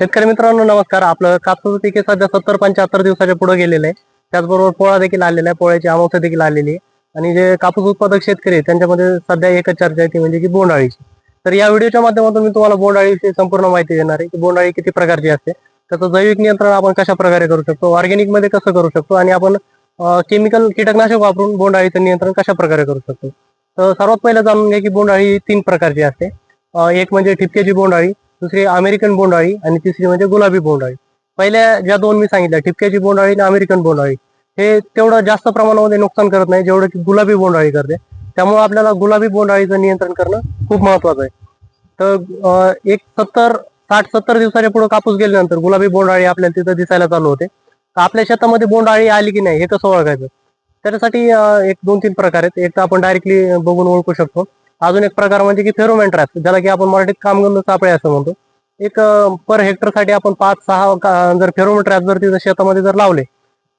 शेतकरी मित्रांनो नमस्कार. आपलं कापसाचं पीक सध्या सत्तर पंच्याहत्तर दिवसाच्या पुढे गेलेलं आहे. त्याचबरोबर पोळा देखील आलेला आहे. पोळ्याची अमावस्या देखील आलेली आहे. आणि जे कापूस उत्पादक शेतकरी आहेत त्यांच्यामध्ये सध्या एकच चर्चा आहे ती म्हणजे की बोंडाळीची तर या व्हिडिओच्या माध्यमातून मी तुम्हाला बोंडाळीची संपूर्ण माहिती देणार आहे की बोंडाळी किती प्रकारची असते. त्याचं जैविक नियंत्रण आपण कशा प्रकारे करू शकतो? ऑर्गॅनिकमध्ये कसं करू शकतो? आणि आपण केमिकल कीटकनाशक वापरून बोंडाळीचं नियंत्रण कशा प्रकारे करू शकतो? तर सर्वात पहिलं जाणून घ्या की बोंडाळी ही तीन प्रकारची असते. एक म्हणजे ठिपक्याची बोंडाळी दुसरी अमेरिकन बोंडाळी आणि तिसरी म्हणजे गुलाबी बोंडाळी पहिल्या ज्या दोन मी सांगितल्या ठिपक्याची बोंडाळी आणि अमेरिकन बोंडाळी हे तेवढं जास्त प्रमाणामध्ये नुकसान करत नाही जेवढं की गुलाबी बोंडाळी करते. त्यामुळे आपल्याला गुलाबी बोंडाळीचं नियंत्रण करणं खूप महत्वाचं आहे. तर एक सत्तर साठ सत्तर दिवसाच्या पुढे कापूस गेल्यानंतर गुलाबी बोंडाळी आपल्याला तिथं दिसायला चालू होते. तर आपल्या शेतामध्ये बोंडाळी आली की नाही हे कसं ओळखायचं? त्याच्यासाठी एक दोन तीन प्रकार आहेत. एक तर आपण डायरेक्टली बघून ओळखू शकतो. अजून एक प्रकार म्हणजे की फेरोमेन ट्रॅप ज्याला की आपण मराठीत कामगंध सापळे असं म्हणतो. एक पर हेक्टरसाठी आपण पाच सहा जर फेरोमेन ट्रॅप जर तिथं शेतामध्ये जर लावले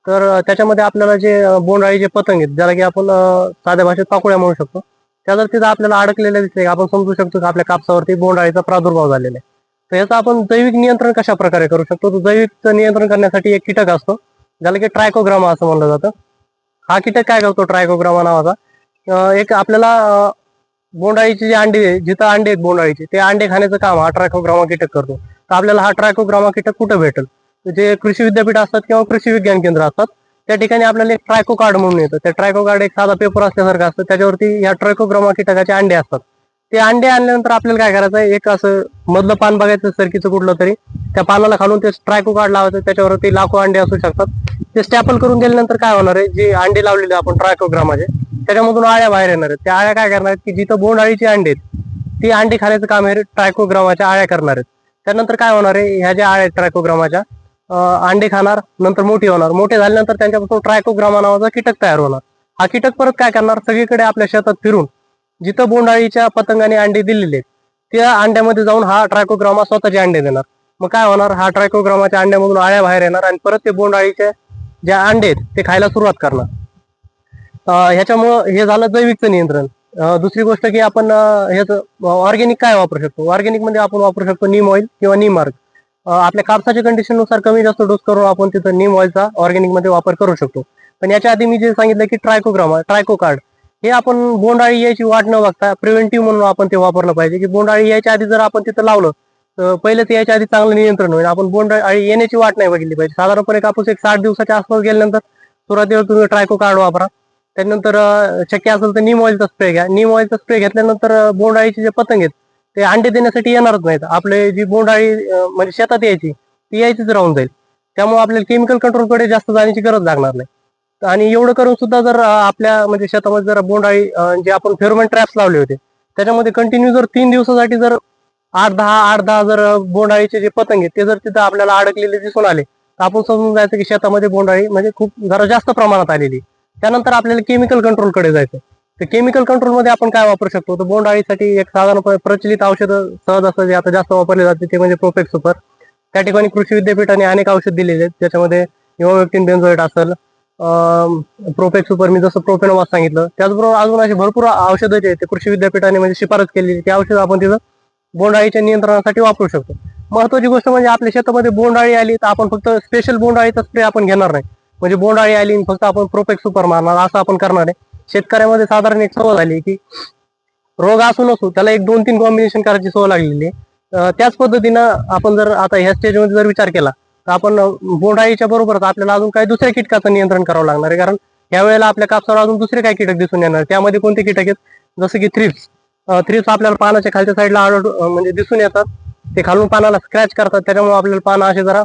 तर त्याच्यामध्ये आपल्याला जे बोंडाळी जे पतंग आहेत ज्याला की आपण साध्या भाषेत पाकोळ्या म्हणू शकतो त्या जर तिथं आपल्याला अडकलेल्या दिसले आपण समजू शकतो की आपल्या कापसावरती बोंडाळीचा प्रादुर्भाव झालेला आहे. तर याचं आपण जैविक नियंत्रण कशा प्रकारे करू शकतो? तर जैविक नियंत्रण करण्यासाठी एक कीटक असतो ज्याला की ट्रायकोग्रामा असं म्हणलं जातं. हा कीटक काय करतो? ट्रायकोग्रामा नावाचा. एक आपल्याला बोंडाळीची जी अंडी जिथं अंडे आहेत बोंडाळीचे ते अंडे खाण्याचं काम हा ट्रायकोग्रामा कीटक करतो. तर आपल्याला हा ट्रायकोग्रामा कीटक कुठं भेटेल? जे कृषी विद्यापीठ असतात किंवा कृषी विज्ञान केंद्र असतात त्या ठिकाणी आपल्याला एक ट्रायको कार्ड म्हणून येतं. त्या ट्रायको कार्ड एक साधा पेपर असल्यासारखं असतं. त्याच्यावरती या ट्रायकोग्रामा कीटकाचे अंडे असतात. ते अंडे आणल्यानंतर आपल्याला काय करायचं? एक असं मधलं पान बघायचं सरकीचं कुठलं तरी त्या पानाला खालून ते ट्रायको कार्ड लावायचं. त्याच्यावरती लाखो अंडे असू शकतात. ते स्टॅपल करून दिल्यानंतर काय होणार आहे? जे अंडे लावलेले आपण ट्रायकोग्रामाचे त्याच्यामधून आळ्या बाहेर येणार आहेत. त्या आळ्या काय करणार आहेत की जिथं बोंड अळीची अंडे आहेत ती अंडी खाण्याचं काम हे ट्रायकोग्रामाच्या आळ्या करणार आहेत. त्यानंतर काय होणार आहे? ह्या ज्या आळ्या आहेत ट्रायकोग्रामाच्या अंडे खाणार नंतर मोठी होणार. मोठे झाल्यानंतर त्यांच्यापासून ट्रायकोग्रामा नावाचा कीटक तयार होणार. हा कीटक परत काय करणार? सगळीकडे आपल्या शेतात फिरून जिथं बोंडाळीच्या पतंगाने अंडे दिलेले आहेत त्या अंड्यामध्ये जाऊन हा ट्रायकोग्रामा स्वतःचे अंडे देणार. मग काय होणार? हा ट्रायकोग्रामाच्या अंड्यामधून आळ्या बाहेर येणार आणि परत ते बोंडाळीचे जे अंडे आहेत ते खायला सुरुवात करणार. ह्याच्यामुळं हे झालं जैविकचं नियंत्रण. दुसरी गोष्ट की आपण ह्याच ह्याचं काय वापरू शकतो? ऑर्गेनिकमध्ये आपण वापरू शकतो नीम ऑइल किंवा नीम मार्ग आपल्या कापसाच्या कंडिशननुसार कमी जास्त डोस करून आपण तिथं नीम ऑइलचा ऑर्गेनिकमध्ये वापर करू शकतो. पण याच्या आधी मी जे सांगितलं की ट्रायकोग्रामा ट्रायको कार्ड हे आपण बोंडाळी यायची वाट न बघता प्रिव्हेंटिव्ह म्हणून आपण ते वापरलं पाहिजे. की बोंडाळी यायच्या आधी जर आपण तिथं लावलं तर पहिले ते यायच्या आधी चांगलं नियंत्रण होईल. आपण बोंडाळी येण्याची वाट नाही बघितली पाहिजे. साधारणपणे कापूस एक साठ दिवसाच्या आसपास गेल्यानंतर सुरुवातीला तुम्ही ट्रायको कार्ड वापरा. त्यानंतर शक्य असेल तर नीम ऑइलचा स्प्रे घ्या. नीम ऑइलचा स्प्रे घेतल्यानंतर बोंडाळीचे जे पतंग आहेत ते अंडे देण्यासाठी येणारच नाहीत. आपले जी बोंडाळी म्हणजे शेतात यायची ती यायचीच राहून जाईल. त्यामुळे आपल्याला केमिकल कंट्रोलकडे जास्त जाण्याची गरज लागणार नाही. आणि एवढं करून सुद्धा जर आपल्या म्हणजे शेतामध्ये जर बोंडाळी जे आपण फेरोमेन ट्रॅप्स लावले होते त्याच्यामध्ये कंटिन्यू जर तीन दिवसासाठी जर आठ दहा आठ दहा जर बोंडाळीचे जे पतंग आहेत ते जर तिथं आपल्याला अडकलेले दिसून आले तर आपण समजून जायचं की शेतामध्ये बोंडाळी म्हणजे खूप जरा जास्त प्रमाणात आलेली त्यानंतर आपल्याला केमिकल कंट्रोलकडे जायचं. तर केमिकल कंट्रोलमध्ये आपण काय वापरू शकतो? तर बोंडाळीसाठी एक साधारण प्रचलित औषधं सहज असं जे आता जास्त वापरले जाते ते म्हणजे प्रोफेक्ट सुपर त्या ठिकाणी कृषी विद्यापीठाने अनेक औषध दिलेले आहेत. ज्याच्यामध्ये इमोव्हेक्टिन बेन्झोएट असेल प्रोपेक्स सुपर मी जसं प्रोपेनोवास सांगितलं. त्याचबरोबर अजून असे भरपूर औषधं जे आहेत ते कृषी विद्यापीठाने म्हणजे शिफारस केलेली. ते औषध आपण तिथं बोंडाळीच्या नियंत्रणासाठी वापरू शकतो. महत्वाची गोष्ट म्हणजे आपल्या शेतामध्ये बोंडाळी आली तर आपण फक्त स्पेशल बोंडाळीचा स्प्रे आपण घेणार नाही. म्हणजे बोंडाळी आली फक्त आपण प्रोपेक्स सुपर मारणार असं आपण करणार आहे. शेतकऱ्यामध्ये साधारण एक सवय झाली की रोग असू नसू त्याला एक दोन तीन कॉम्बिनेशन करायची सवय लागलेली आहे. त्याच पद्धतीनं आपण जर आता ह्या स्टेजमध्ये जर विचार केला तर आपण बोंडाळीच्या बरोबरच आपल्याला अजून काही दुसऱ्या कीटकाचं नियंत्रण करावं लागणार आहे. कारण या वेळेला आपल्या कापसावर अजून दुसरे काही कीटक दिसून येणार. त्यामध्ये कोणते कीटक आहेत? जसं की थ्रिप्स थ्रिप्स आपल्याला पानाच्या खालच्या साईडला आढळ म्हणजे दिसून येतात. ते खालून पानाला स्क्रॅच करतात. त्याच्यामुळे आपल्याला पानं असे जरा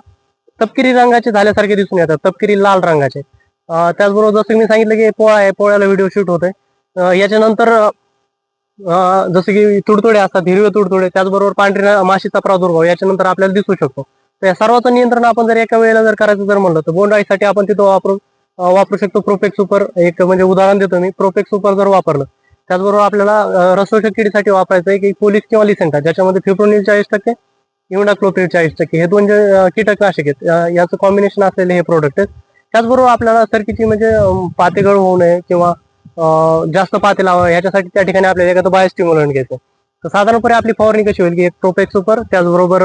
तपकिरी रंगाचे झाल्यासारखे दिसून येतात. तपकिरी लाल रंगाचे. त्याचबरोबर जसं मी सांगितलं की पोळा आहे पोळ्याला व्हिडिओ शूट होतोय. याच्यानंतर जसं की तुडतुडे असतात हिरवे तुडतुडे त्याचबरोबर पांढऱ्या माशीचा प्रादुर्भाव याच्यानंतर आपल्याला दिसू शकतो. तर या सर्वाचं नियंत्रण आपण जर एका वेळेला जर करायचं जर म्हणलं तर बोंडाळीसाठी आपण तिथं वापरू वापरू शकतो प्रोपेक्स सुपर एक म्हणजे उदाहरण देतो मी. प्रोपेक्स सुपर जर वापरलं त्याचबरोबर आपल्याला अं, किडीसाठी वापरायचं आहे की पोलीस किंवा लिसेंटा ज्याच्यामध्ये फिप्रोनिल चाळीस टक्के. इम्युनाक्लोप्रिड चाळीस टक्के. हे दोन जे कीटकनाशक आहेत याचं कॉम्बिनेशन असलेले हे प्रोडक्ट आहेत. त्याचबरोबर आपल्याला सरकीची म्हणजे पातेगळ होऊ नये किंवा जास्त पाते लावा याच्यासाठी त्या ठिकाणी आपल्याला एखादं बायोस्टिम्युलंट घ्यायचं तर साधारणपणे आपली फवारणी कशी होईल की एक टोपेक सुपर त्याचबरोबर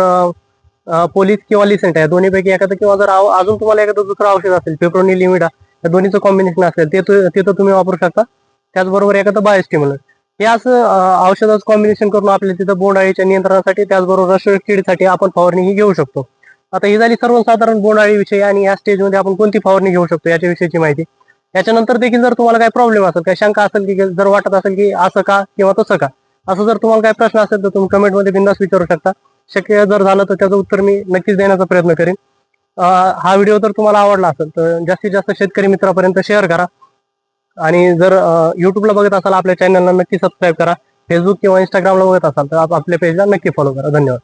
पोलीस किंवा लिसेंट आहे. दोन्हीपैकी एखादं किंवा जर अजून तुम्हाला एखादं दुसरं औषध असेल पेप्रोनी लिमिडा या दोन्हीचं कॉम्बिनेशन असेल ते तर तुम्ही वापरू शकता. त्याचबरोबर एखादं बायोस्टिम्युलंट हे असं औषधाचं कॉम्बिनेशन करून आपल्या तिथं बोंडाळीच्या नियंत्रणासाठी त्याचबरोबर रस किडीसाठी आपण फवारणी ही घेऊ शकतो. आता ही झाली सर्वसाधारण बोंडअळी विषयी आणि या स्टेजमध्ये आपण कोणती फवारणी घेऊ शकतो याच्याविषयीची माहिती. याच्यानंतर देखील जर तुम्हाला काही प्रॉब्लेम असेल काही शंका असेल की जर वाटत असेल की असं का किंवा तसं का असं जर तुम्हाला काही प्रश्न असेल तर तुम्ही कमेंटमध्ये बिंदास विचारू शकता. शक्य जर झालं तर त्याचं उत्तर मी नक्कीच देण्याचा प्रयत्न करेन. हा व्हिडिओ जर तुम्हाला आवडला असेल तर जास्तीत जास्त शेतकरी मित्रापर्यंत शेअर करा. आणि जर युट्यूबला बघत असाल आपल्या चॅनलला नक्की सबस्क्राईब करा. फेसबुक किंवा इंस्टाग्रामला बघत असाल तर आप- आपल्या पेजला नक्की फॉलो करा. धन्यवाद.